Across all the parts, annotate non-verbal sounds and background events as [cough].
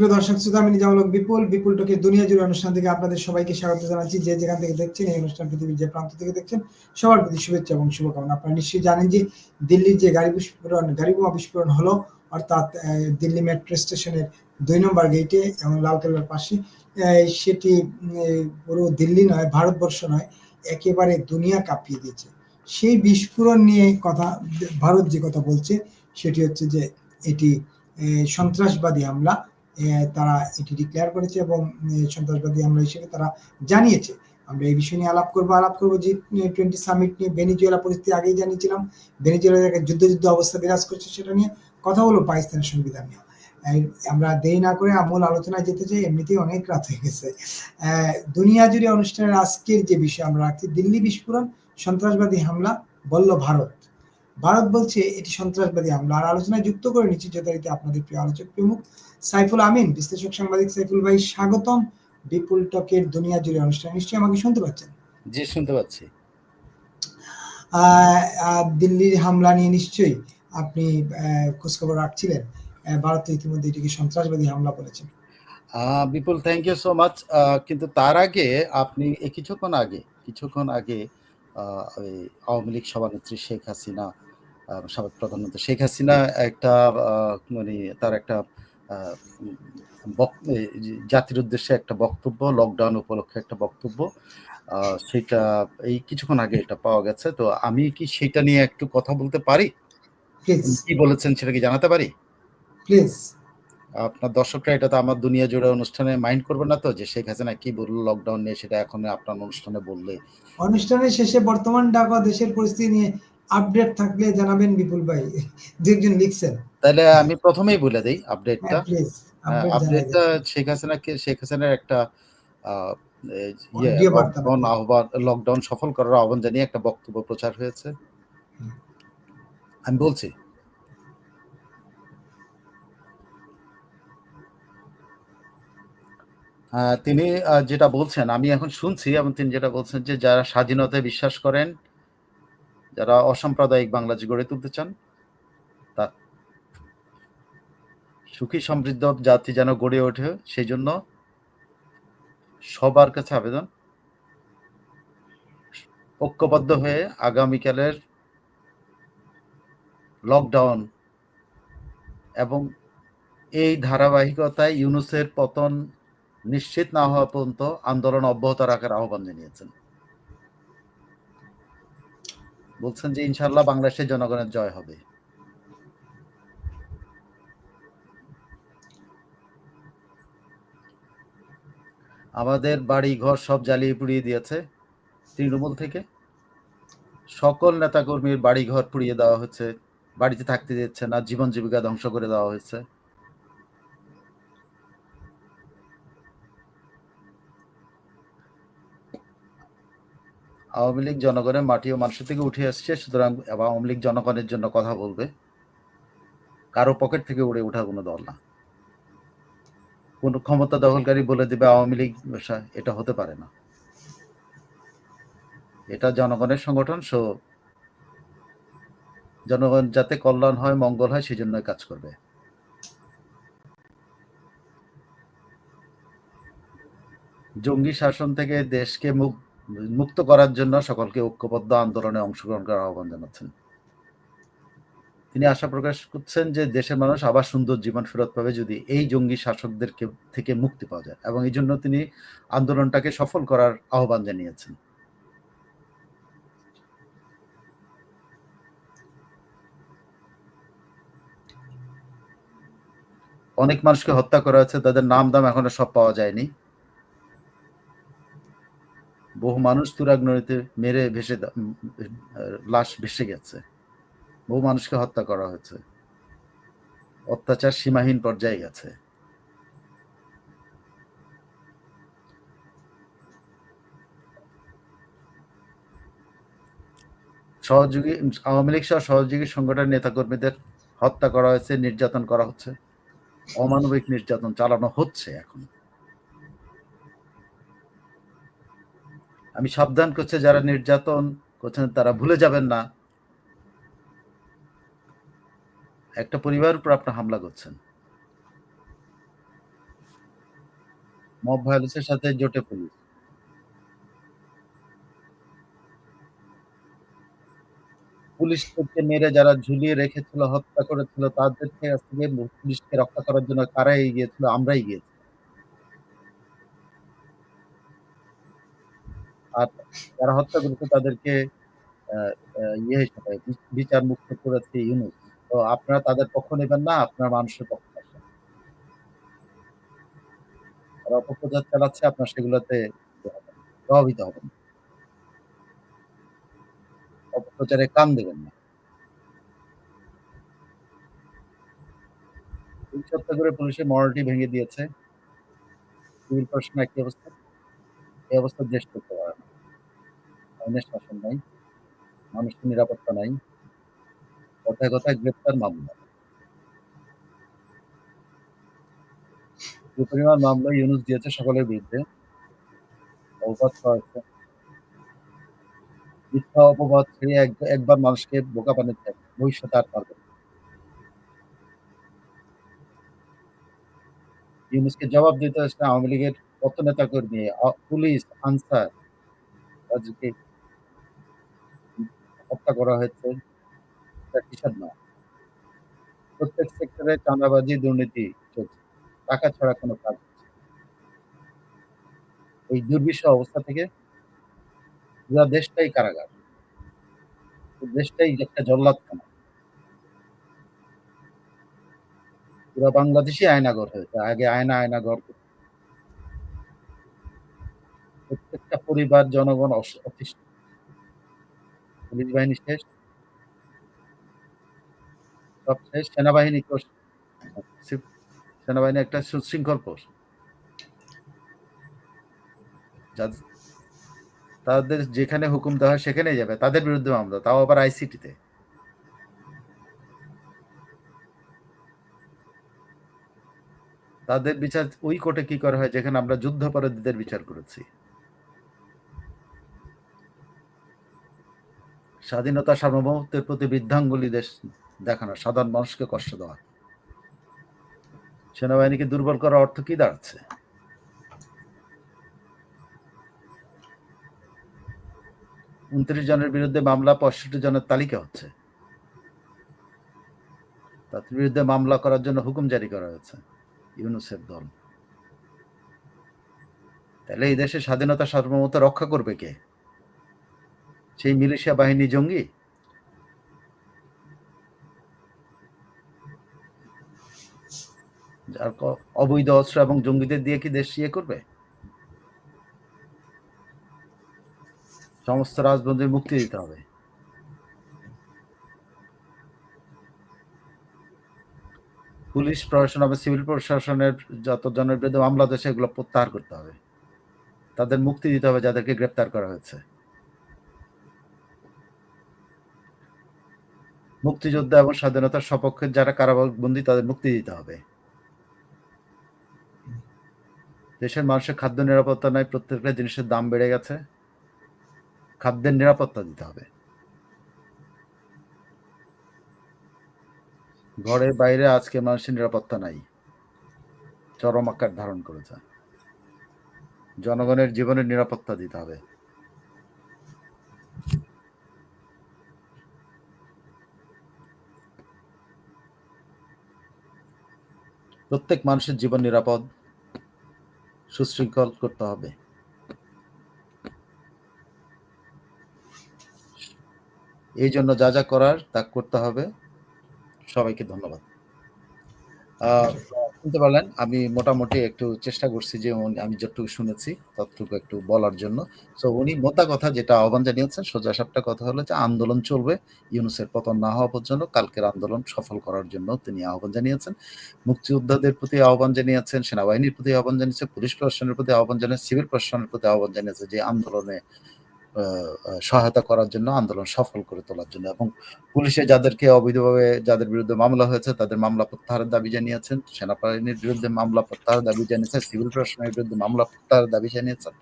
সুপ্রিয় দর্শক শ্রোতা আমি নিজামুল বিপুল বিপুল টকের দুনিয়া জুড়ে অনুষ্ঠান থেকে আপনাদের সবাইকে স্বাগত জানাচ্ছি। যে যেখান থেকে দেখছেন এই অনুষ্ঠান পৃথিবীর যে প্রান্ত থেকে দেখছেন, সবার প্রতি শুভেচ্ছা এবং শুভকামনা। আপনারা নিশ্চয়ই জানেন যে দিল্লির যে গাড়ি বিস্ফোরণ, গাড়ি বোমা বিস্ফোরণ হলো, অর্থাৎ দিল্লি মেট্রো স্টেশনের দুই নম্বর গেটে এবং লালকেল্লার পাশে সেটি পুরো দিল্লি নয়, ভারতবর্ষ নয়, একেবারে দুনিয়া কাঁপিয়ে দিয়েছে। সেই বিস্ফোরণ নিয়ে কথা, ভারত যে কথা বলছে, সেটি হচ্ছে যে এটি সন্ত্রাসবাদী হামলা তারা এটি ডিক্লেয়ার করেছে এবং সন্ত্রাসবাদী হামলা হিসেবে তারা জানিয়েছে। আমরা এই বিষয় নিয়ে আলাপ করব আলাপ করব জি টোয়েন্টি সামিট নিয়ে ভেনিজুয়েলা পরিস্থিতি আগেই জানিয়েছিলাম। ভেনিজুয়েলার একটা যুদ্ধ যুদ্ধ অবস্থা বিরাজ করছে সেটা নিয়ে কথা হলো পাকিস্তানের সংবিধান নিয়ে। আমরা দেরি না করে আমূল আলোচনায় যেতে চাই, এমনিতেই অনেক রাত হয়ে গেছে। দুনিয়া জুড়ে অনুষ্ঠানের আজকের যে বিষয় আমরা রাখছি, দিল্লি বিস্ফোরণ, সন্ত্রাসবাদী হামলা, বলল ভারত। ভারত বলছে, এটি সন্ত্রাসবাদী হামলা। আর আলোচনায় যুক্ত করে নিচ্ছি যথারীতি আপনাদের প্রিয় আলোচক প্রমুখ। সাইফুল আমিন বিশ্লেষক সাংবাদিক সাইফুল ভাই স্বাগতম। বিপুল টকের দুনিয়া জুড়ে অনুষ্ঠান নিশ্চয়ই আমাকে শুনতে পাচ্ছেন? জি শুনতে পাচ্ছি। দিল্লির হামলা নিয়ে নিশ্চয়ই আপনি খোঁজখবর রাখছিলেন। ভারত ইতিমধ্যে এটিকে সন্ত্রাসবাদী হামলা বলেছেন Bipul thank you so much কিন্তু তার আগে আপনি কিছুক্ষণ আগে কিছুক্ষণ আগে আওয়ামী লীগ সভানেত্রী শেখ হাসিনা সাবেক প্রধানমন্ত্রী শেখ হাসিনা একটা মানে তার একটা জাতির উদ্দেশ্যে একটা বক্তব্য লকডাউন উপলক্ষে একটা বক্তব্য সেটা এই কিছুক্ষণ আগে এটা পাওয়া গেছে। তো আমি কি সেটা নিয়ে একটু কথা বলতে পারি? কি বলেছেন সেটা কি জানাতে পারি? প্লিজ আপনার দর্শকরা এটা তো আমার দুনিয়া জুড়ে অনুষ্ঠানে মাইন্ড করবে না তো যে শেখ হাসিনা কি বলল লকডাউন নিয়ে সেটা এখন আপনার অনুষ্ঠানে বললে। অনুষ্ঠানের শেষে বর্তমান ঢাকা দেশের পরিস্থিতি নিয়ে আপডেট থাকলে জানাবেন বিপুল ভাই যে একজন লিখছেন। তাহলে আমি প্রথমেই বলে দিই আপডেটটা আপডেটটা শেখ হাসিনাকে শেখ হাসিনার একটা ইয়ে। লকডাউন আহ্বান লকডাউন সফল করার আহ্বান জানিয়ে একটা বক্তব্য প্রচার হয়েছে। আমি বলছি। আহ, তিনি যেটা বলছেন আমি এখন শুনছি এবং তিনি যেটা বলছেন যে যারা স্বাধীনতায় বিশ্বাস করেন যারা অসাম্প্রদায়িক বাংলাদেশ গড়ে তুলতে চান, তা সুখী সমৃদ্ধ জাতি যেন গড়ে ওঠে, সেই জন্য সবার কাছে আবেদন। ঐক্যবদ্ধ হয়ে আগামীকালের লকডাউন এবং এই ধারাবাহিকতায় ইউনুসের পতন নিশ্চিত না হওয়া পর্যন্ত আন্দোলন অব্যাহত রাখার আহ্বান জানিয়েছেন। বলছেন যে ইনশাল্লাহ বাংলাদেশের জনগণের জয় হবে। আমাদের বাড়ি ঘর সব জ্বালিয়ে পুড়িয়ে দিয়েছে তৃণমূল থেকে। সকল নেতাকর্মীর বাড়ি ঘর পুড়িয়ে দেওয়া হচ্ছে, বাড়িতে থাকতে দিচ্ছে না, জীবন জীবিকা ধ্বংস করে দেওয়া হয়েছে। আওয়ামী লীগ জনগণের মাটি ও মানুষের থেকে উঠে আসছে, সুতরাং আওয়ামী লীগ জনগণের জন্য কথা বলবে। কারও পকেট থেকে উড়ে ওঠা কোনো দল না। কোন ক্ষমতা দখলকারী বলে দিবে আওয়ামী লীগ এটা হতে পারে না। এটা জনগণের সংগঠন, সো জনগণ যাতে কল্যাণ হয়, মঙ্গল হয় সেই জন্য কাজ করবে। জঙ্গি শাসন থেকে দেশকে মুক- মুক্ত করার জন্য সকলকে ঐক্যবদ্ধ আন্দোলনে অংশগ্রহণ করার আহ্বান জানাচ্ছেন। তিনি আশা প্রকাশ করছেন যে দেশের মানুষ আবার সুন্দর জীবন ফেরত পাবে যদি এই জঙ্গি শাসকদের থেকে মুক্তি পাওয়া যায় এবং এই জন্য তিনি আন্দোলনটাকে সফল করার আহ্বান জানিয়েছেন। অনেক মানুষকে হত্যা করা হয়েছে, তাদের নাম দাম এখনও সব পাওয়া যায়নি। বহু মানুষ তুরাগ নদীতে মেরে ভেসে লাশ ভেসে গেছে। বহু মানুষকে হত্যা করা হয়েছে। অত্যাচার সীমাহীন পর্যায়ে গেছে। সহযোগী, আওয়ামী লীগ সহ সহযোগী সংগঠনের নেতাকর্মীদের হত্যা করা হয়েছে, নির্যাতন করা হচ্ছে। অমানবিক নির্যাতন চালানো হচ্ছে এখন। আমি সাবধান করছে যারা নির্যাতন করছেন তারা ভুলে যাবেন না একটা পরিবারের উপর আপনার হামলা করছেন মব ভায়োলেন্সের সাথে জোটে পুলিশ। পুলিশদেরকে মেরে যারা ঝুলিয়ে রেখেছিল, হত্যা করেছিল তাদের থেকে পুলিশকে রক্ষা করার জন্য কারা এগিয়ে ছিল? আমরাই গিয়েছি। আর যারা হত্যা করেছে তাদেরকে ইয়ে হিসেবে বিচার মুক্ত করেছে ইউনূস। তো আপনারা তাদের পক্ষ নেবেন না, আপনার মানুষের পক্ষ। তারা অপপ্রচার চালাচ্ছে আপনারা সেগুলোতে প্রভাবিত হবেন অপপ্রচারে কান দেবেন না। পুলিশ হত্যা করে পুলিশের মরালটি ভেঙে দিয়েছে। সিভিল প্রশাসন একই অবস্থা। এই অবস্থায় দেশ চলতে পারে না। আইনের শাসন নাই। মানুষের নিরাপত্তা নাই। কথায়, কথায় গ্রেপ্তার মামলা। পরিমাণ মামলা ইউনূস দিয়েছে সকলের বিরুদ্ধে। অপবাদ ছড়াচ্ছে। মিথ্যা অপবাদ এক একবার মানুষকে বোকা বানাচ্ছে। ভবিষ্যতে আর পারবে। ইউনূসকে জবাব দিতে হচ্ছে আওয়ামী লীগের কত নেতাকর্মী, আ পুলিশ, আনসার হত্যা করা হয়েছে। প্রত্যেক সেক্টরে চাঁদাবাজি, দুর্নীতি চলছে। টাকা ছাড়া কোন কাজ এই দুর্বিষহ অবস্থা থেকে পুরা দেশটাই কারাগার। দেশটাই একটা জল্লাদখানা। পুরা বাংলাদেশই আয়নাঘর হয়েছে। আগে আয়না, আয়নাঘর প্রত্যেকটা পরিবার, জনগণ অতিষ্ঠ। পুলিশ বাহিনী শেষ। সেনাবাহিনীকেও সেনাবাহিনী একটা সুশৃঙ্খল। যাদ, তাদের যেখানে হুকুম দেওয়া হয় সেখানেই যাবে। তাদের বিরুদ্ধে মামলা। তাও আবার আইসিটিতে। তাদের বিচার, ওই কোর্টে কি করা হয় যেখানে আমরা যুদ্ধাপরাধীদের বিচার করেছি। স্বাধীনতা সার্বভৌমত্বের প্রতি বৃদ্ধাঙ্গুলি দেশ দেখানো, সাধারণ মানুষকে কষ্ট দেওয়া। সেনাবাহিনীকে দুর্বল করার অর্থ কি দাঁড়াচ্ছে? উনত্রিশ জনের বিরুদ্ধে মামলা ৬৫ জনের তালিকা হচ্ছে। তাদের বিরুদ্ধে মামলা করার জন্য হুকুম জারি করা হয়েছে। ইউনুসেফ দল। তাহলে এই দেশের স্বাধীনতা সার্বভৌমত্ব রক্ষা করবে কে? সেই মিলিশিয়া বাহিনী জঙ্গি? যার অবৈধ অস্ত্র এবং জঙ্গিদের দিয়ে কি দেশ ইয়ে করবে? সমস্ত রাজবন্দীর মুক্তি দিতে হবে। পুলিশ, প্রশাসন এবং সিভিল প্রশাসনের যত জনের বিরুদ্ধে মামলা হচ্ছে সেগুলো প্রত্যাহার করতে হবে। তাদের মুক্তি দিতে হবে যাদেরকে গ্রেপ্তার করা হয়েছে। মুক্তিযোদ্ধা এবং স্বাধীনতার সপক্ষে যারা কারাবন্দী তাদের মুক্তি দিতে হবে। দেশের মানুষের খাদ্য নিরাপত্তা নাই, প্রত্যেকটা জিনিসের দাম বেড়ে গেছে। খাদ্যের নিরাপত্তা দিতে হবে। ঘরে বাইরে আজকে মানুষের নিরাপত্তা নাই। চরম আকার ধারণ করেছে। জনগণের জীবনের নিরাপত্তা দিতে হবে। প্রত্যেক মানুষের জীবন নিরাপদ, সুশৃঙ্খল করতে হবে। এই জন্য যা, যা করার তা করতে হবে। সবাইকে ধন্যবাদ। শুনতে পারলেন আমি মোটামুটি একটু চেষ্টা করছি যে আমি যতটুকু শুনেছি ততটুকু একটু বলার জন্য। সো উনি মোদ্দা কথা যেটা আহ্বান জানিয়েছেন সোজা সাপটা কথা হলো যে আন্দোলন চলবে। ইউনুসের পতন না হওয়া পর্যন্ত কালকের আন্দোলন সফল করার জন্য তিনি আহ্বান জানিয়েছেন। মুক্তিযোদ্ধাদের প্রতি আহ্বান জানিয়েছেন, সেনাবাহিনীর প্রতি আহ্বান জানিয়েছেন, পুলিশ প্রশাসনের প্রতি আহ্বান জানিয়েছেন, সিভিল প্রশাসনের প্রতি আহ্বান জানিয়েছে যে আন্দোলনে সহায়তা করার জন্য, আন্দোলন সফল করে তোলার জন্য এবং পুলিশে যাদেরকে অবৈধভাবে যাদের বিরুদ্ধে মামলা হয়েছে তাদের মামলা প্রত্যাহারের দাবি জানিয়েছেন। সেনাবাহিনীর বিরুদ্ধে মামলা প্রত্যাহারের দাবি জানিয়েছেন, সিভিল প্রশাসনের বিরুদ্ধে মামলা প্রত্যাহারের দাবি জানিয়েছেন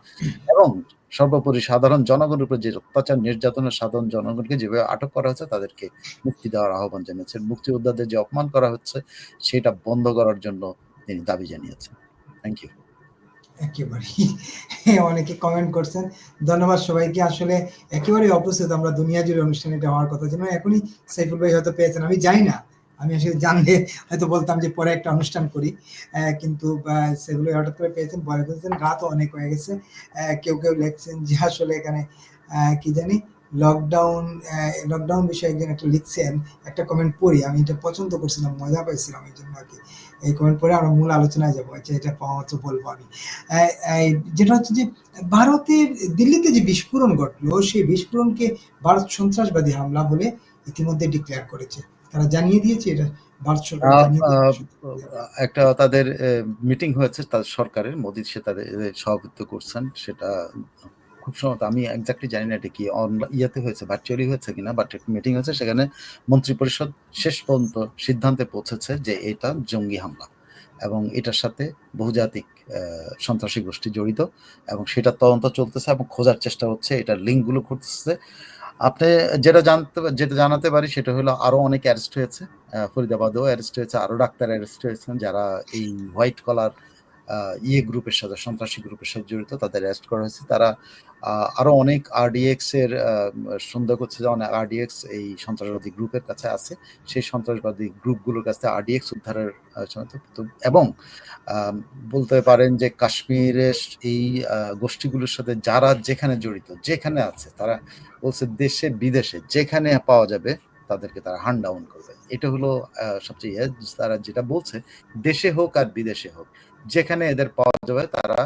এবং সর্বোপরি সাধারণ জনগণের উপর যে অত্যাচার নির্যাতনের সাধারণ জনগণকে যেভাবে আটক করা হয়েছে তাদেরকে মুক্তি দেওয়ার আহ্বান জানিয়েছেন। মুক্তিযোদ্ধাদের যে অপমান করা হচ্ছে সেটা বন্ধ করার জন্য তিনি দাবি জানিয়েছেন। Thank you. একেবারেই [laughs] অনেকে কমেন্ট করছেন। ধন্যবাদ সবাইকে। আসলে একেবারেই অপ্রস্তুত আমরা দুনিয়া জুড়ে অনুষ্ঠান এটা হওয়ার কথা ছিল। এখনই সাইফুল ভাই হয়তো পেয়েছেন। আমি জানি না। আমি আসলে জানলে হয়তো বলতাম যে পরে একটা অনুষ্ঠান করি। কিন্তু সেগুলো হঠাৎ করে পেয়েছেন, বলে ফেলছেন রাতও অনেক হয়ে গেছে। কেউ, কেউ লিখছেন যে আসলে এখানে কি জানি লকডাউন লকডাউন বিষয়ে একজন একটা লিখছেন, একটা কমেন্ট পড়ি। আমি এটা পছন্দ করছিলাম, মজা পাইছিলাম এইজন্য আরকি। এই কমেন্ট পড়ে আমরা মূল আলোচনায় যাব। আচ্ছা এটা পাওয়া মাত্র বলব আমি। যেটা হচ্ছে যে ভারতের দিল্লিতে যে বিস্ফোরণ ঘটলো, সেই বিস্ফোরণকে ভারত সন্ত্রাসবাদী হামলা বলে ইতিমধ্যে ডিক্লেয়ার করেছে। তারা জানিয়ে দিয়েছে এটা জানিয়ে একটা তাদের মিটিং হয়েছে তাদের সরকারের। মোদি সে তাদের সভাপতিত্ব করছেন। সেটা খুব সম্ভবত আমি এক্সাক্টলি জানি না এটা কি ইয়াতে হয়েছে, ভার্চুয়ালি হয়েছে কিনা। বাট একটা মিটিং হয়েছে সেখানে মন্ত্রিপরিষদ শেষ পর্যন্ত সিদ্ধান্তে পৌঁছেছে যে এটা জঙ্গি হামলা। এবং এটার সাথে বহুজাতিক সন্ত্রাসী গোষ্ঠী জড়িত এবং সেটার তদন্ত চলতেছে এবং খোঁজার চেষ্টা হচ্ছে। এটার লিঙ্কগুলো খুঁজতেছে। আপনি যেটা জানতে যেটা জানাতে পারি সেটা হলো আরও অনেক অ্যারেস্ট হয়েছে। ফরিদাবাদেও অ্যারেস্ট হয়েছে। আরও ডাক্তার অ্যারেস্ট হয়েছেন যারা এই হোয়াইট কলার ইয়ে গ্রুপের সাথে সন্ত্রাসী গ্রুপের সাথে জড়িত তাদের অ্যারেস্ট করা হয়েছে। তারা আ আরও অনেক আরডিএক্স এর সন্দেহ করছে যে অনেক আরডিএক্স এই সন্ত্রাসবাদী গ্রুপের কাছে আছে। সেই সন্ত্রাসবাদী গ্রুপগুলোর কাছ আরডিএক্স উদ্ধারের এবং বলতে পারেন যে কাশ্মীরের এই গোষ্ঠীগুলোর সাথে যারা যেখানে জড়িত, যেখানে আছে তারা বলছে দেশে বিদেশে যেখানে পাওয়া যাবে তাদেরকে তারা হান্ট ডাউন করবে। এটা হলো সবচেয়ে ইয়ে তারা যেটা বলছে দেশে হোক আর বিদেশে হোক যেখানে এদের পাওয়া যাবে, তারা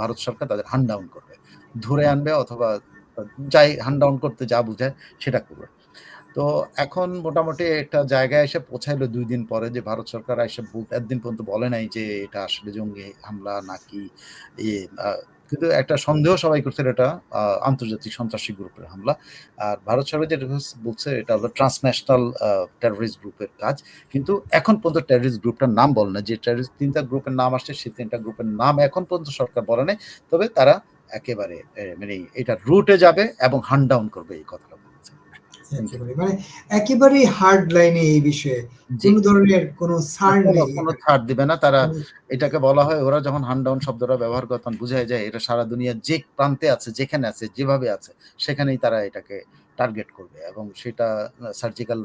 ভারত সরকার তাদের হান্ড ডাউন করবে। ধরে আনবে অথবা যাই হান ডাউন করতে যা বুঝায়, সেটা করবে। তো এখন মোটামুটি একটা জায়গায় এসে পৌঁছাইলো দুই দিন পরে যে ভারত সরকার এসে একদিন পর্যন্ত বলে নাই যে এটা আসলে জঙ্গি হামলা নাকি কিন্তু একটা সন্দেহ সবাই করছে এটা আন্তর্জাতিক সন্ত্রাসী গ্রুপের হামলা। আর ভারত সরকার যেটা বলছে এটা হলো ট্রান্সন্যাশনাল টেরোরিস্ট গ্রুপের কাজ। কিন্তু এখন পর্যন্ত টেরোরিস্ট গ্রুপটার নাম বলে না। যে টেরোরিস্ট তিনটা গ্রুপের নাম আসছে, সেই তিনটা গ্রুপের নাম এখন পর্যন্ত সরকার বলে নাই। তবে তারা একেবারে মানে এটা রুটে যাবে এবং হান্ডাউন করবে এই কথাটা একেবারে মানে একেবারেই হার্ড লাইনে এই বিষয়ে। কোন ধরনের কোন ছাড় নেই। কোনো ছাড় দিবে না। তারা এটাকে বলা হয় ওরা যখন ডাউন শব্দটা ব্যবহার করে তখন যায় এটা সারা দুনিয়ার যে প্রান্তে আছে, যেখানে আছে, যেভাবে আছে সেখানেই তারা এটাকে টার্গেট করবে এবং সেটা সার্জিক্যাল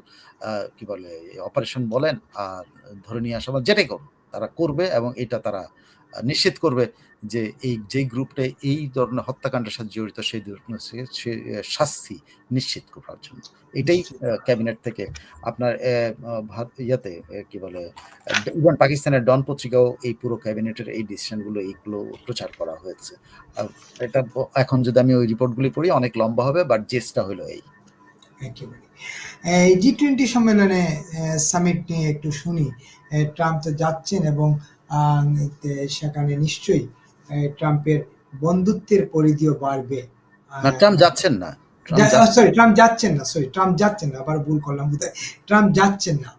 কি বলে অপারেশন বলেন আর ধরে নিয়ে আসা যেটাই করুক তারা করবে এবং এটা তারা নিশ্চিত করবে যে এই যেই গ্রুপটা এই ধরনের হত্যাকাণ্ডের সাথে জড়িত সেই শাস্তি নিশ্চিত করার জন্য। এটাই ক্যাবিনেট থেকে আপনার ইয়াতে কি বলে ইভেন পাকিস্তানের ডন পত্রিকাও এই পুরো ক্যাবিনেটের এই ডিসিশনগুলো এইগুলো প্রচার করা হয়েছে। এটা এখন যদি আমি ওই রিপোর্টগুলি পড়ি অনেক লম্বা হবে বাট জিসটা হলো এই। এই জি-20 সম্মেলনে সামিট নিয়ে একটু শুনি। ট্রাম্প তো যাচ্ছেন এবং সেখানে নিশ্চয়ই ট্রাম্পের বন্ধুত্বের পরিধিও বাড়বে। ট্রাম্প যাচ্ছেন না। যা সরি ট্রাম্প যাচ্ছেন না, সরি ট্রাম্প যাচ্ছেন না। আবার ভুল করলাম বোধহয়। ট্রাম্প যাচ্ছেন না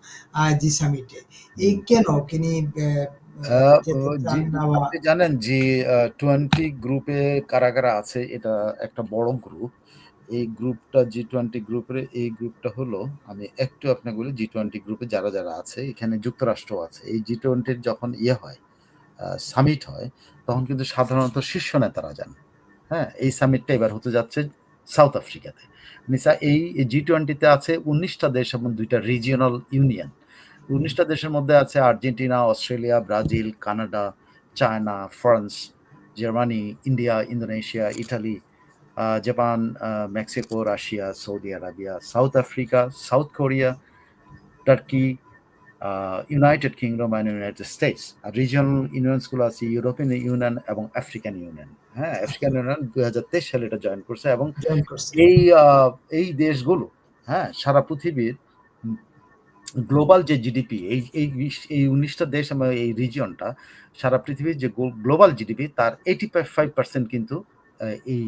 জি সামিটে। এই কেন তিনি জানেন আ 20 গ্রুপে কারা, কারা আছে এটা একটা বড় গ্রুপ। এই গ্রুপটা জি-20 গ্রুপের এই গ্রুপটা হলো আমি একটু আপনাকে বলি জি-20 গ্রুপে যারা, যারা আছে এখানে যুক্তরাষ্ট্র আছে। এই জি-20 যখন ইয়ে হয় সামিট হয় তখন কিন্তু সাধারণত শীর্ষ নেতারা যান। হ্যাঁ? এই সামিটটা এবার হতে যাচ্ছে সাউথ আফ্রিকাতে। নিসা এই জি টোয়েন্টিতে আছে উনিশটা দেশ এবং ২ টা রিজিওনাল ইউনিয়ন। উনিশটা দেশের মধ্যে আছে Argentina, Australia, Brazil, Canada, China, France, Germany, India, Indonesia, Italy, Japan, Mexico, Russia, Saudi Arabia, South Africa, South Korea, Turkey, United Kingdom and United States. R regional ইউনিয়নসগুলো আছে ইউরোপিয়ান ইউনিয়ন এবং African Union. হ্যাঁ? African Union ২০২৩ সালে এটা join করছে এবং এই এই দেশগুলো হ্যাঁ? সারা পৃথিবীর গ্লোবাল যে জিডিপি এই এই এই ১৯ টা দেশ এবং এই রিজিয়নটা সারা পৃথিবীর যে গ্লোবাল জিডিপি তার 85% কিন্তু আ এই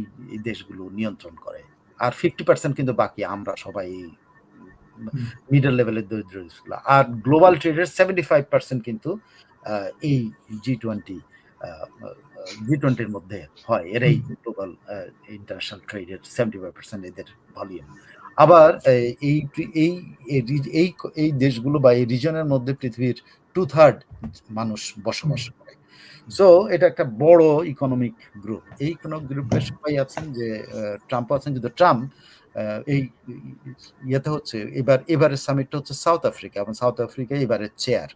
দেশগুলো নিয়ন্ত্রণ করে। আর 50% কিন্তু বাকি আমরা সবাই। মিডল লেভেলের দরিদ্র দেশগুলো। আর গ্লোবাল ট্রেডের 75% কিন্তু এই জি-20 আ আ জি-20 মধ্যে হয়। এরাই গ্লোবাল ইন্টারন্যাশনাল ট্রেডের 75% এদের ভলিউম। আবার এই এই এই এই দেশগুলো বা এই রিজনের মধ্যে পৃথিবীর 2/3 মানুষ বসবাস করে। সো এটা একটা বড় ইকোনমিক গ্রুপ। এই ইকোনমিক গ্রুপে সবাই আছেন যে ট্রাম্প আছেন কিন্তু ট্রাম্প এই ইয়েতে হচ্ছে এবার এবারের সামিটটা হচ্ছে সাউথ আফ্রিকা এবং সাউথ আফ্রিকা এবারের চেয়ার।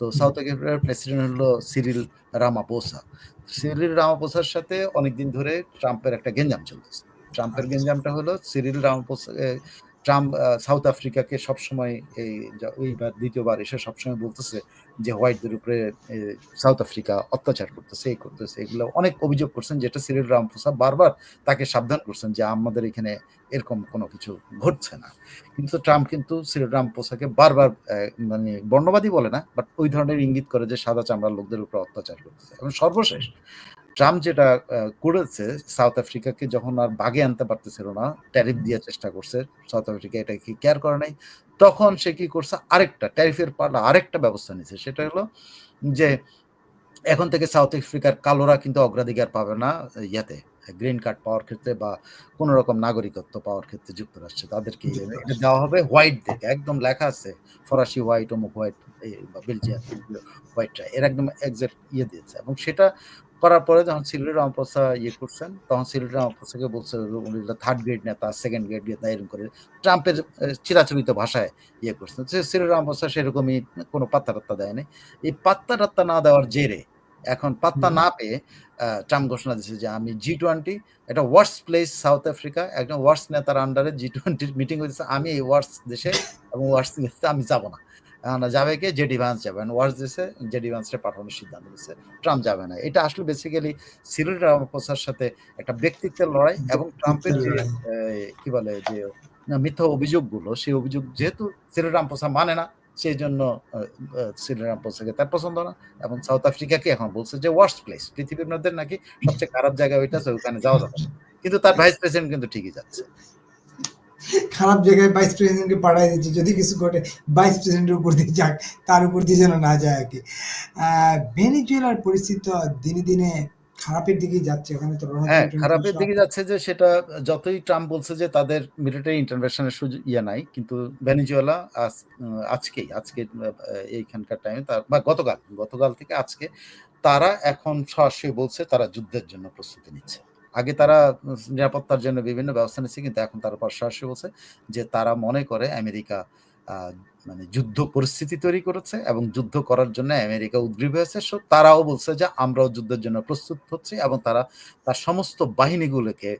তো সাউথ আফ্রিকার প্রেসিডেন্ট হলো সিরিল রামাপোসা। সিরিল রামাপোসার সাথে অনেকদিন ধরে ট্রাম্পের একটা গেঞ্জাম চলতেছে। ট্রাম্পের আচ্ছা। গেঞ্জামটা হলো সিরিল রামাপোসা ট্রাম্প সাউথ আফ্রিকাকে সবসময় এই এইবার ২য় বার এসে সবসময় বলতেছে যে হোয়াইটদের উপরে সাউথ আফ্রিকা অত্যাচার করতেছে, এই করতেছে। এগুলো অনেক অভিযোগ করছেন যেটা সিরিল রামাপোসা বারবার তাকে সাবধান করছেন যে আমাদের এখানে এরকম কোনো কিছু ঘটছে না। কিন্তু ট্রাম্প কিন্তু সিরিল রামাপোসাকে বারবার মানে বর্ণবাদী বলে না, বাট ওই ধরনের ইঙ্গিত করে যে সাদা চামড়ার লোকদের উপর অত্যাচার করতেছে। এবং সর্বশেষ ট্রাম্প যেটা করেছে সাউথ আফ্রিকাকে যখন আর বাগে আনতে পারতেছিল না, ট্যারিফ দিয়ে চেষ্টা করছে। সাউথ আফ্রিকা এটাকে কেয়ার করে নাই। তখন সে কি করছে আরেকটা ট্যারিফের পাল্টা আরেকটা ব্যবস্থা নিছে। সেটা হলো যে এখন থেকে সাউথ আফ্রিকার কালোরা কিন্তু অগ্রাধিকার পাবে না ইয়াতে গ্রিন কার্ড পাওয়ার ক্ষেত্রে বা কোন রকম নাগরিকত্ব পাওয়ার ক্ষেত্রে যুক্তরাষ্ট্রে। তাদেরকে এটা দেওয়া হবে হোয়াইট হোয়াইটদেরকে। একদম লেখা আছে ফরাসি হোয়াইট, অমুক হোয়াইট বা বেলজিয়ান হোয়াইটরা। এর একদম এক্সাক্ট ইয়ে দিয়েছে এবং সেটা করার পরে যখন সিরিল রামাপোসা ইয়ে করছেন, তখন সিরিল রামাপোসাকে বলছে থার্ড গ্রেড নেতা, সেকেন্ড গ্রেড নেতা এরকম করে ট্রাম্পের চিরাচরিত ভাষায় ইয়ে করছেন। সে সিরিল রামাপোসা সেরকমই কোনো পাত্তা-টাত্তা দেয় নাই। এই পাত্তা-টাত্তা না দেওয়ার জেরে এখন পাত্তা না পেয়ে ট্রাম্প ঘোষণা দিয়েছে যে আমি G20 একটা ওয়ার্স্ট প্লেস সাউথ আফ্রিকা একজন ওয়ার্স্ট নেতার আন্ডারে জি টোয়েন্টির মিটিং হইতেছে। আমি এই ওয়ার্স্ট দেশে এবং ওয়ার্স্ট দেশে আমি যাব না। এখন যাবে কে? জেডি ভান্স ওয়ার্স্ট দেশে জেডি ভান্সকে পাঠানোর সিদ্ধান্ত নিছে। ট্রাম্প যাবে না। এটা আসলে বেসিক্যালি সিরিল রামাপোসার সাথে একটা ব্যক্তিত্বের লড়াই এবং ট্রাম্পের যে কি বলে যে মিথ্যা অভিযোগগুলো, সেই অভিযোগ যেহেতু সিরিল রামাপোসা মানে না, সেজন্য আ আ সিরিল রামাপোসাকে তার পছন্দ না এবং সাউথ আফ্রিকাকে এখন বলছে যে ওয়ার্স্ট প্লেস। পৃথিবীর মধ্যে নাকি সবচেয়ে খারাপ জায়গা ওইটা ওখানে যাওয়া যাবে কিন্তু তার ভাইস প্রেসিডেন্ট কিন্তু ঠিকই যাচ্ছে। খারাপ জায়গায় ভাইস প্রেসিডেন্টকে পাঠায় দিচ্ছে। যদি কিছু ঘটে ভাইস প্রেসিডেন্টের উপর দিয়ে যাক, তার উপর দিয়ে যেন না যায় আরকি। আ ভেনেজুয়েলার পরিস্থিতি দিনে, দিনে খারাপের দিকেই যাচ্ছে। ওখানে তো হ্যাঁ, খারাপের দিকে যাচ্ছে যে সেটা যতই ট্রাম্প বলছে যে তাদের মিলিটারি ইন্টারভেনশন এর সুযোগ ইয়ে নাই। কিন্তু ভেনেজুয়েলা আজ আজকেই আজকে এইখানকার টাইমে তার বা গতকাল, গতকাল থেকে আজকে তারা এখন সরাসরি বলছে তারা যুদ্ধের জন্য প্রস্তুতি নিচ্ছে। আগে তারা নিরাপত্তার জন্য বিভিন্ন ব্যবস্থা নিচ্ছে কিন্তু এখন তারা সরাসরি বলছে যে তারা মনে করে আমেরিকা মানে যুদ্ধ পরিস্থিতি তৈরি করেছে এবং যুদ্ধ করার জন্য আমেরিকা উদগ্রীব হয়েছে। সো তারাও বলছে যে আমরাও যুদ্ধের জন্য প্রস্তুত হচ্ছি এবং তারা তার সমস্ত বাহিনীগুলোকে,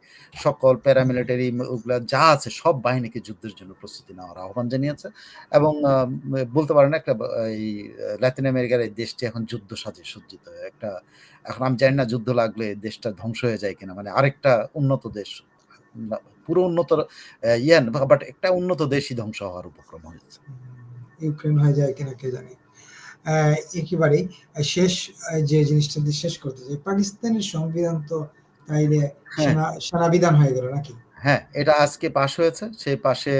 সকল প্যারামিলিটারি ওগুলা যা আছে সব বাহিনীকে যুদ্ধের জন্য প্রস্তুতি নেওয়ার আহ্বান জানিয়েছে এবং বলতে পারেন একটা, এই লাতিন আমেরিকার এই দেশটি এখন যুদ্ধ সাজে সজ্জিত। একটা, এখন আমি জানি না যুদ্ধ লাগলে দেশটা ধ্বংস হয়ে যায় কিনা। মানে আরেকটা উন্নত দেশ পুরো উন্নত ইয়ান ইয়ে বাট একটা উন্নত দেশই ধ্বংস হওয়ার উপক্রম হয়েছে। ইউক্রেন হয়ে যায় কিনা কে জানে। একেবারেই শেষ যে জিনিসটা দিয়ে শেষ করতে চাই। পাকিস্তানের সংবিধান তো তাইলে হ্যাঁ। সেনা সেনাবিধান হয়ে গেল নাকি? হ্যাঁ, এটা আজকে পাশ হয়েছে। সেই পাশে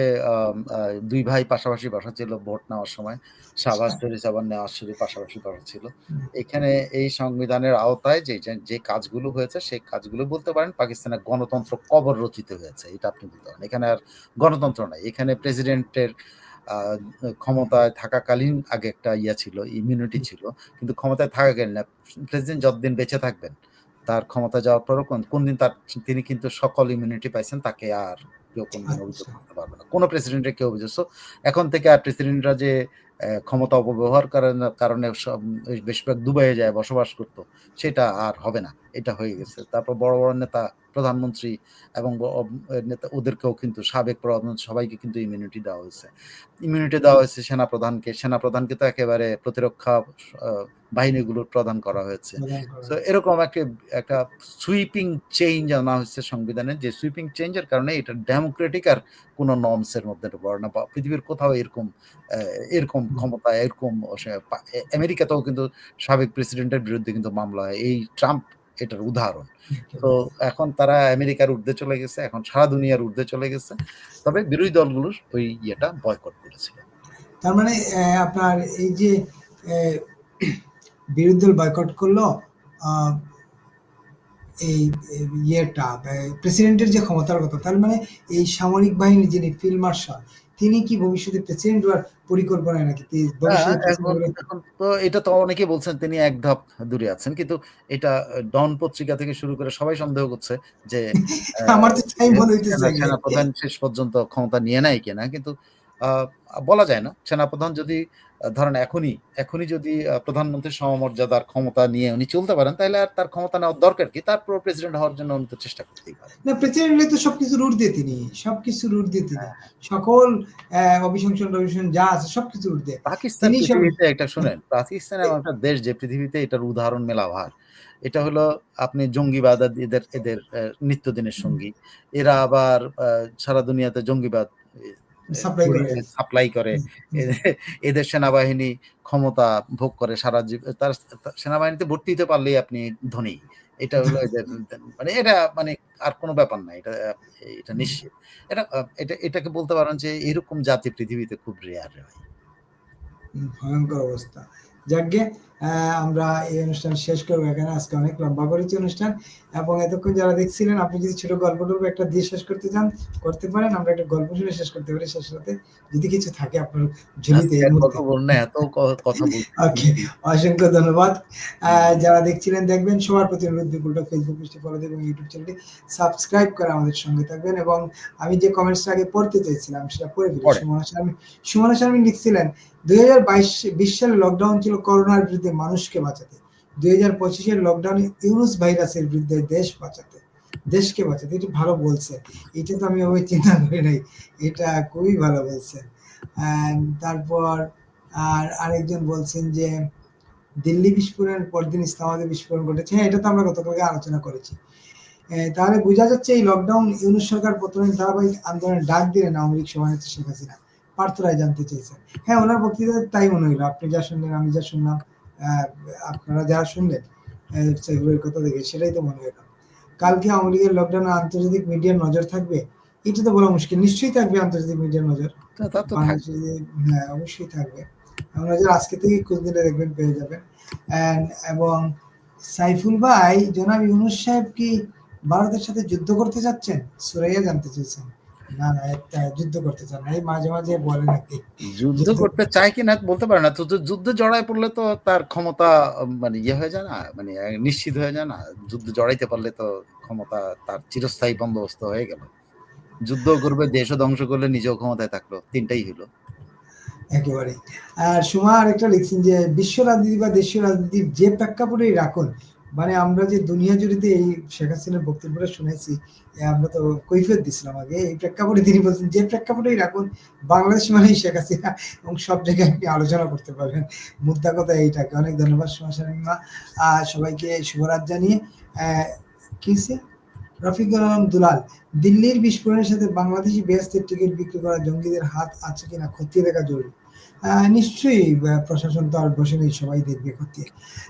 দুই ভাই পাশাপাশি বসা ছিল ভোট নেওয়ার সময়। আচ্ছা। শরীফ আবার নেওয়াজ শরীফ পাশাপাশি বসা ছিল। এখানে এই সংবিধানের আওতায় যে, যে কাজগুলো হয়েছে সেই কাজগুলো বলতে পারেন পাকিস্তানের গণতন্ত্র কবর রচিত হয়েছে। এটা আপনি বলতে পারেন। এখানে আর গণতন্ত্র নাই। এখানে প্রেসিডেন্টের ক্ষমতায় থাকাকালীন আগে একটা ইয়া ছিল, ইমিউনিটি ছিল। কিন্তু ক্ষমতায় থাকাকালীন না। প্রেসিডেন্ট যতদিন বেঁচে থাকবেন, তার ক্ষমতা যাওয়ার পরও কোনদিন তার তিনি কিন্তু সকল ইমিউনিটি পাইছেন। তাকে আর কেউ কোনদিন অভিযোগ আচ্ছা। করতে পারবে না। কোনো প্রেসিডেন্টের কেউ অভিযোগ এখন থেকে আর প্রেসিডেন্টরা যে ক্ষমতা অপব্যবহার করার কারণে সব বেশিরভাগ দুবাইয়ে যায় বসবাস করতো সেটা আর হবে না। এটা হয়ে গেছে। তারপর বড়, বড় নেতা, প্রধানমন্ত্রী এবং নেতা ওদেরকেও কিন্তু সাবেক প্রধানমন্ত্রী সবাইকে কিন্তু ইমিউনিটি দেওয়া হয়েছে। ইমিউনিটি দেওয়া হয়েছে সেনাপ্রধানকে। সেনাপ্রধানকে তো একেবারে প্রতিরক্ষা আ বাহিনীগুলোর প্রদান করা হয়েছে। সো এরকম একটা, একটা সুইপিং চেঞ্জ আনা হয়েছে সংবিধানে যে সুইপিং চেঞ্জের কারণে এটা ডেমোক্রেটিক আর কোন নর্মস এর মধ্যে পড়ে না। পৃথিবীর কোথাও এরকম এরকম ক্ষমতা এরকম আমেরিকাতেও কিন্তু সাবেক প্রেসিডেন্টের বিরুদ্ধে কিন্তু মামলা হয়। এই ট্রাম্প এটার উদাহরণ। তো এখন তারা আমেরিকার ঊর্ধ্বে চলে গেছে। এখন সারা দুনিয়ার ঊর্ধ্বে চলে গেছে। তবে বিরোধী দলগুলো ওই ইয়েটা বয়কট করেছিল। তার মানে আপনার এই যে বিরোধী দল বয়কট করল এই ইয়েটা প্রেসিডেন্টের যে ক্ষমতার কথা, তার মানে এই সামরিক বাহিনী যিনি ফিল্ড মার্শাল তিনি কি ভবিষ্যতে প্রেসিডেন্ট হওয়ার পরিকল্পনায় নাকি হ্যাঁ, তো এটা তো অনেকে বলছেন তিনি এক ধাপ দূরে আছেন। কিন্তু এটা ডন পত্রিকা থেকে শুরু করে সবাই সন্দেহ করছে যে [laughs] আমার তো তাই মনে হইতেছে। সেনাপ্রধান শেষ পর্যন্ত ক্ষমতা নিয়ে নেয় কিনা। কিন্তু বলা যায় না। সেনাপ্রধান যদি ধরেন এখনই, এখনই যদি প্রধানমন্ত্রীর সমমর্যাদার ক্ষমতা নিয়ে উনি চলতে পারেন তাইলে আর তার ক্ষমতা নেওয়ার দরকার কি? তারপর প্রেসিডেন্ট হওয়ার জন্য উনি তো চেষ্টা করতেই পারেন। না প্রেসিডেন্ট তো সবকিছুর ঊর্ধ্বে তিনি। সবকিছুর ঊর্ধ্বে তিনি। হ্যাঁ, হ্যাঁ। সকল অ্যা অভিশংসন-টভিশংসন যা আছে সবকিছুর ঊর্ধ্বে। পাকিস্তান পৃথিবীতে একটা শোনেন, পাকিস্তান এমন একটা দেশ যে পৃথিবীতে এটার উদাহরণ মেলা ভার। এটা হলো আপনি জঙ্গিবাদ এদের এদের নিত্যদিনের সঙ্গী। এরা আবার সারা দুনিয়াতে জঙ্গিবাদ সাপ্লাই করে। এদের সেনাবাহিনী ক্ষমতা ভোগ করে সারা জীব তার সেনাবাহিনীতে ভর্তি হতে পারলেই আপনি ধনী। এটা হলো [laughs] মানে এটা মানে আর কোনো ব্যাপার না। এটা এটা নিশ্চিত। এটা এটা এটাকে বলতে পারেন যে এরকম জাতি পৃথিবীতে খুব রেয়ার রে ভাই। অবস্থা। অ্যা আমরা এই অনুষ্ঠান শেষ করব এখানে। আজকে অনেক লম্বা করেছি অনুষ্ঠান এবং এতক্ষণ যারা দেখছিলেন আপনি যদি ছোট গল্প-টল্প একটা দিয়ে শেষ করতে চান, করতে পারেন। আমরা একটা গল্প শুনে শেষ করতে পারি শেষ রাতে। যদি কিছু থাকে আপনার ঝুলিতে। ওকে, অসংখ্য ধন্যবাদ। যারা দেখছিলেন দেখবেন সবার প্রতি অনুরোধ বিপুলটা ফেসবুক পেজটি ফলো দেবেন, ইউটিউব চ্যানেলটি সাবস্ক্রাইব করে আমাদের সঙ্গে থাকবেন এবং আমি যে কমেন্টসটা আগে পড়তে চাইছিলাম সেটা পড়ে ফেলি। সুমনা শারমিন সুমনা শারমিন লিখছিলেন ২০২২ ২০ সালে লকডাউন ছিল করোনার বিরুদ্ধে মানুষকে বাঁচাতে। ২০২৫ এর লকডাউনে ইউনুস ভাইরাসের বিরুদ্ধে দেশ বাঁচাতে। দেশকে বাঁচাতে। এটা ভালো বলছে। এটা তো আমি ওভাবে চিন্তা করি নাই। এটা খুবই ভালো বলছেন। তারপর আর আরেকজন বলছেন যে দিল্লি বিস্ফোরণের পরদিন ইসলামাবাদে বিস্ফোরণ ঘটেছে। হ্যাঁ, এটা তো আমরা গতকালকে আলোচনা করেছি। তাহলে বোঝা যাচ্ছে এই লকডাউন ইউনুস সরকার পতনের ধারাবাহিক আন্দোলনের ডাক দিলেন আওয়ামী লীগ সভানেত্রী শেখ হাসিনা। পার্থ রায় জানতে চেয়েছেন। হ্যাঁ, ওনার বক্তৃতায় তাই মনে হইল। আপনি যা শুনলেন, আমি যা শুনলাম, আপনারা যারা শুনলেন অ্যা সেগুলোর কথা থেকে সেটাই তো মনে হইল। কালকে আওয়ামী লীগের লকডাউনে আন্তর্জাতিক মিডিয়ার নজর থাকবে? এটা তো বলা মুশকিল। নিশ্চয়ই থাকবে আন্তর্জাতিক মিডিয়ার নজর। হ্যাঁ, অবশ্যই থাকবে। নজর আজকে থেকেই খোঁজ নিলে দেখবেন পেয়ে যাবেন। এবং সাইফুল ভাই জনাব ইউনুস সাহেব কি ভারতের সাথে যুদ্ধ করতে চাচ্ছেন? সুরাইয়া জানতে চেয়েছেন। না, না, একটা যুদ্ধ করতে চান না। এই মাঝে, মাঝে বলে নাকি। যুদ্ধ করতে চায় কিনা বলতে পারে না। তো যুদ্ধে জড়ায় পড়লে তো তার ক্ষমতা মানে ইয়ে হয়ে যায় না? মানে নিশ্চিত হয়ে যায় না? যুদ্ধে জড়াইতে পারলে তো ক্ষমতা তার চিরস্থায়ী বন্দোবস্ত হয়ে গেল। যুদ্ধও করবে, দেশও ধ্বংস করলে নিজেও ক্ষমতায় থাকল। ৩ টাই হইল। একেবারেই। আর সুমা আরেকটা লিখছেন যে বিশ্ব রাজনীতি বা দেশীয় রাজনীতির যে প্রেক্ষাপটেই রাখুন, মানে আমরা যে দুনিয়া জুড়িতে এই শেখ হাসিনার বক্তব্যটা শুনেছি, আমরা তো কৈফিয়ত দিছিলাম আগে। এই প্রেক্ষাপটে তিনি বলছেন যে প্রেক্ষাপটেই রাখুন, বাংলাদেশ মানেই শেখ হাসিনা এবং সব জায়গায় আপনি আলোচনা করতে পারবেন। মুদ্রা কথা এইটাকে। অনেক ধন্যবাদ সুমা শারমিন মা। আ সবাইকে শুভরাত জানিয়ে কি রফিকুল আলম দুলাল, দিল্লির বিস্ফোরণের সাথে বাংলাদেশি বেহেশতের টিকিট বিক্রি করা জঙ্গিদের হাত আছে কিনা খতিয়ে দেখা জরুরি। নিশ্চয়ই প্রশাসন তো আর বসে নেই, সবাই দেখবে।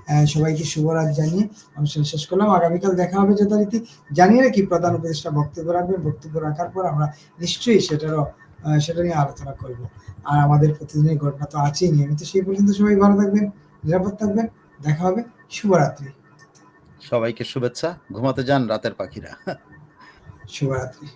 অ্যা সবাইকে শুভরাত জানিয়ে অনুষ্ঠান শেষ করলাম। আগামীকাল দেখা হবে যথারীতি। জানিয়ে রাখি প্রধান উপদেষ্টা বক্তব্য রাখবেন। বক্তব্য রাখার পর আমরা নিশ্চয়ই সেটারও সেটা নিয়ে আলোচনা করব। আর আমাদের প্রতিদিনের ঘটনা তো আছেই নিয়মিত। সেই পর্যন্ত সবাই ভালো থাকবেন, নিরাপদ থাকবেন। দেখা হবে। শুভরাত্রি। সবাইকে শুভেচ্ছা। ঘুমাতে যান রাতের পাখিরা। শুভরাত্রি।